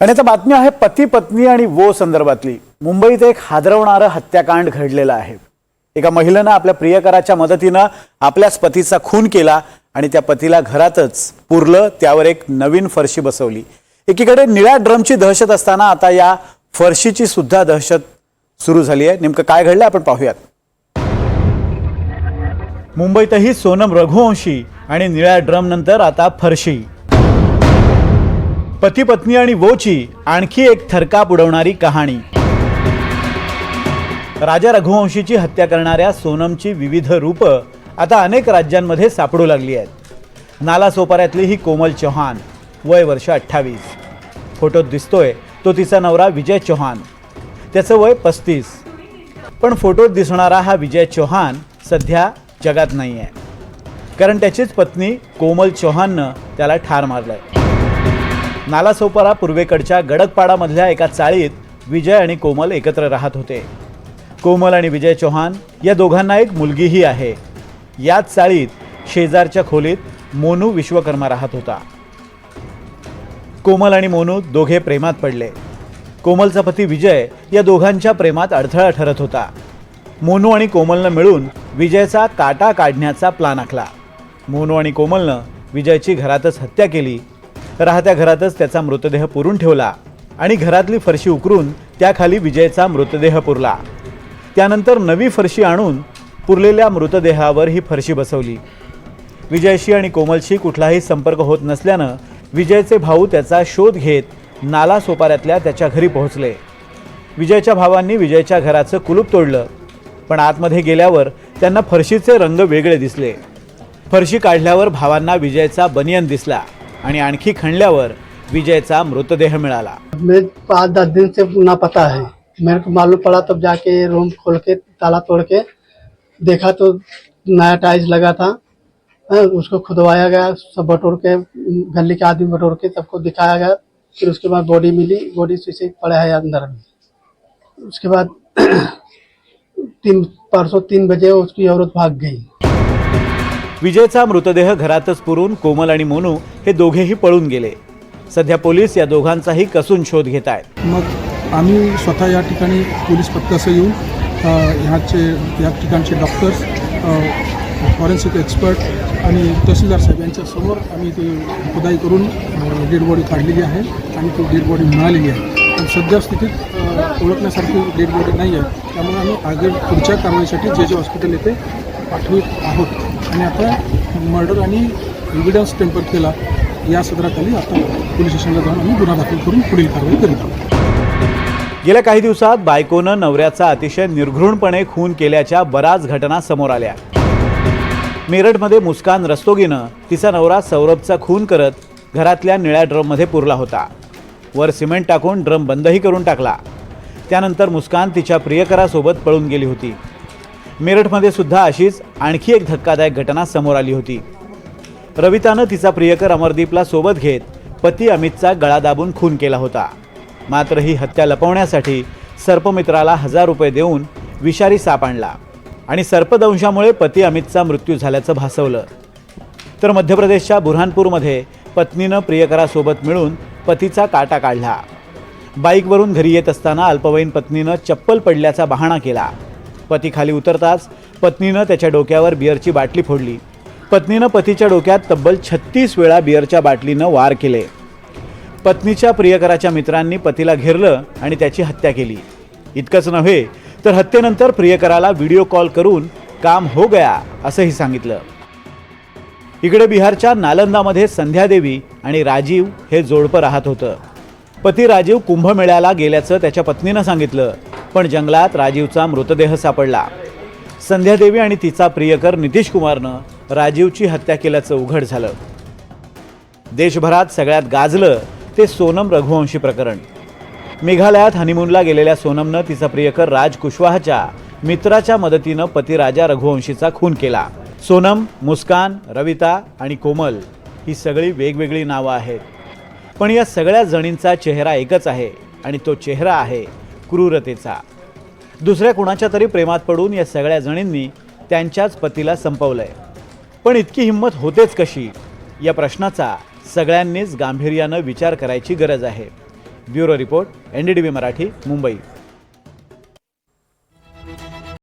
आणि आता बातमी आहे पती पत्नी आणि वो संदर्भातली. मुंबईत एक हादरवणारं हत्याकांड घडलेलं आहे. एका महिलेनं आपल्या प्रियकराच्या मदतीनं आपल्याच पतीचा खून केला आणि त्या पतीला घरातच पुरलं त्यावर एक नवीन फरशी बसवली. एकीकडे निळ्या ड्रमची दहशत असताना आता या फरशीची सुद्धा दहशत सुरू झाली आहे. नेमकं काय घडलं आपण पाहूयात. मुंबईतही सोनम रघुवंशी आणि निळ्या ड्रम नंतर आता फरशी. पती पत्नी आणि वोची आणखी एक थरकाप उडवणारी कहाणी. राजा रघुवंशीची हत्या करणाऱ्या सोनमची विविध रूपं आता अनेक राज्यांमध्ये सापडू लागली आहेत. नालासोपाऱ्यातली ही कोमल चौहान वय वर्ष अठ्ठावीस. फोटोत दिसतोय तो तिचा नवरा विजय चौहान. त्याचं वय पस्तीस. पण फोटोत दिसणारा हा विजय चौहान सध्या जगात नाही आहे कारण त्याचीच पत्नी कोमल चौहाननं त्याला ठार मारलं आहे नालासोपारा पूर्वेकडच्या गडकपाडामधल्या एका चाळीत विजय आणि कोमल एकत्र राहत होते. कोमल आणि विजय चौहान या दोघांना एक मुलगीही आहे. याच चाळीत शेजारच्या खोलीत मोनू विश्वकर्मा राहत होता. कोमल आणि मोनू दोघे प्रेमात पडले. कोमलचा पती विजय या दोघांच्या प्रेमात अडथळा ठरत होता. मोनू आणि कोमलनं मिळून विजयचा काटा काढण्याचा प्लान आखला. मोनू आणि कोमलनं विजयची घरातच हत्या केली राहत्या घरातच त्याचा मृतदेह पुरून ठेवला आणि घरातली फरशी उकरून त्याखाली विजयचा मृतदेह पुरला. त्यानंतर नवी फरशी आणून पुरलेल्या मृतदेहावर ही फरशी बसवली. विजयशी आणि कोमलशी कुठलाही संपर्क होत नसल्यानं विजयचे भाऊ त्याचा शोध घेत नाला सोपाऱ्यातल्या त्याच्या घरी पोहोचले. विजयच्या भावांनी विजयच्या घराचं कुलूप तोडलं पण आतमध्ये गेल्यावर त्यांना फरशीचे रंग वेगळे दिसले. फरशी काढल्यावर भावांना विजयचा बनियन दिसला. आणि आणखी खणल्यावर विजयचा मृतदेह मिळाला. मैं पाँच दस दिन से ना पता है मेरे को मालूम पड़ा तब जाके रूम खोल के ताला तोड़ के देखा तो नया टाइल्स लगा था। हाँ, उसको खुदवाया गया सब बटोर के गली के आदमी बटोर के सबको दिखाया गया। फिर उसके बाद बॉडी मिली बॉडी से पड़ा है अंदर में। उसके बाद तीन परसों तीन बजे उसकी औरत भाग गई। विजयचा मृतदेह घरातच पुरून कोमल आणि मोनू हे दोघेही पळून गेले. सध्या पोलीस या दोघांचाही कसून शोध घेत आहेत. मग आम्ही स्वतः या ठिकाणी पोलीस पथकासह येऊन ह्याचे या ठिकाणचे डॉक्टर्स फॉरेन्सिक एक्सपर्ट आणि तहसीलदार साहेब यांच्या समोर आम्ही ते खुदाई करून डेड बॉडी काढलेली आहे आणि ती डेड बॉडी मिळालेली आहे. पण सध्या स्थितीत ओळखण्यासारखी डेड बॉडी नाही आहे. त्यामुळे आम्ही आगे पुढच्या कारवाईसाठी जे जे हॉस्पिटल येते पाठवित आहोत. आणि आता मर्डर आणि एव्हिडन्स टेम्पर केला या सदराखाली आता पोलीस स्टेशनला जाऊन आम्ही गुन्हा दाखल करून पुढील कारवाई करीत आहोत. गेल्या काही दिवसात बायकोनं नवऱ्याचा अतिशय निर्घृणपणे खून केल्याच्या बऱ्याच घटना समोर आल्या. मेरठमध्ये मुस्कान रस्तोगीनं तिचा नवरा सौरभचा खून करत घरातल्या निळ्या ड्रममध्ये पुरला होता. वर सिमेंट टाकून ड्रम बंदही करून टाकला. त्यानंतर मुस्कान तिच्या प्रियकरासोबत पळून गेली होती. मेरठमध्ये सुद्धा अशीच आणखी एक धक्कादायक घटना समोर आली होती. रवितानं तिचा प्रियकर अमरदीपला सोबत घेत पती अमितचा गळा दाबून खून केला होता. मात्र ही हत्या लपवण्यासाठी सर्पमित्राला हजार रुपये देऊन विषारी साप आणला आणि सर्पदंशामुळे पती अमितचा मृत्यू झाल्याचं भासवलं. तर मध्य प्रदेशच्या बुरहानपूरमध्ये पत्नीनं प्रियकरासोबत मिळून पतीचा काटा काढला. बाईकवरून घरी येत असताना अल्पवयीन पत्नीनं चप्पल पडल्याचा बहाणा केला. पती खाली उतरताच पत्नीनं त्याच्या डोक्यावर बिअरची बाटली फोडली. पत्नीनं पतीच्या डोक्यात तब्बल छत्तीस वेळा बिअरच्या बाटलीनं वार केले. पत्नीच्या प्रियकराच्या मित्रांनी पतीला घेरलं आणि त्याची हत्या केली. इतकंच नव्हे तर हत्येनंतर प्रियकराला व्हिडिओ कॉल करून काम हो गया असंही सांगितलं. इकडे बिहारच्या नालंदामध्ये संध्यादेवी आणि राजीव हे जोडपं राहत होतं. पती राजीव कुंभमेळ्याला गेल्याचं त्याच्या पत्नीनं सांगितलं. पण जंगलात राजीवचा मृतदेह सापडला. संध्यादेवी आणि तिचा प्रियकर नितीश कुमारनं राजीवची हत्या केल्याचं उघड झालं. देशभरात सगळ्यात गाजलं ते सोनम रघुवंशी प्रकरण. मेघालयात हनीमूनला गेलेल्या सोनमनं तिचा प्रियकर राज कुशवाहाच्या मित्राच्या मदतीनं पती राजा रघुवंशीचा खून केला. सोनम मुस्कान रविता आणि कोमल ही सगळी वेगवेगळी नावं आहेत. पण या सगळ्या जणींचा चेहरा एकच आहे आणि तो चेहरा आहे क्रूरतेचा. दुसऱ्या कुणाच्या तरी प्रेमात पडून या सगळ्या जणींनी त्यांच्याच पतीला संपवलंय. पण इतकी हिंमत होतेच कशी? या प्रश्नाचा सगळ्यांनीच गांभीर्यानं विचार करायची गरज आहे. Bureau report N D T V Marathi Mumbai.